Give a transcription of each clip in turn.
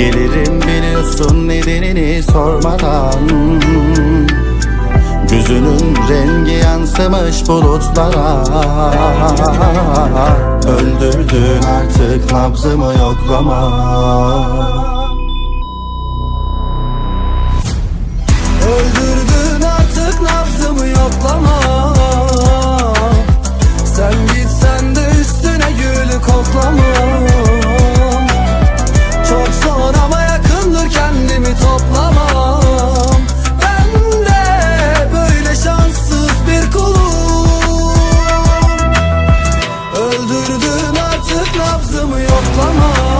Gelirim biliyorsun nedenini sormadan. Gözünün rengi yansımış bulutlara. Öldürdün artık nabzımı yoklama. Öldürdün artık nabzımı yoklama. Sen gitsen de üstüne gülü koklamam nabzımı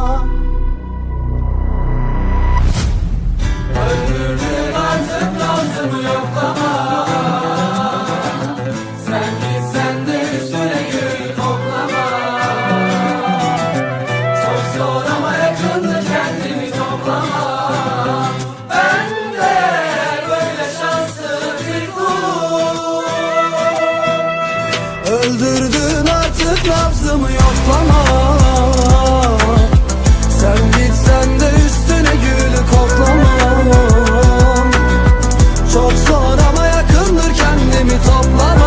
Öldürdün artık nabzımı yoklama. Sen gitsen de üstüne gülü koklamam Çok zor ama yakındır kendimi toplamam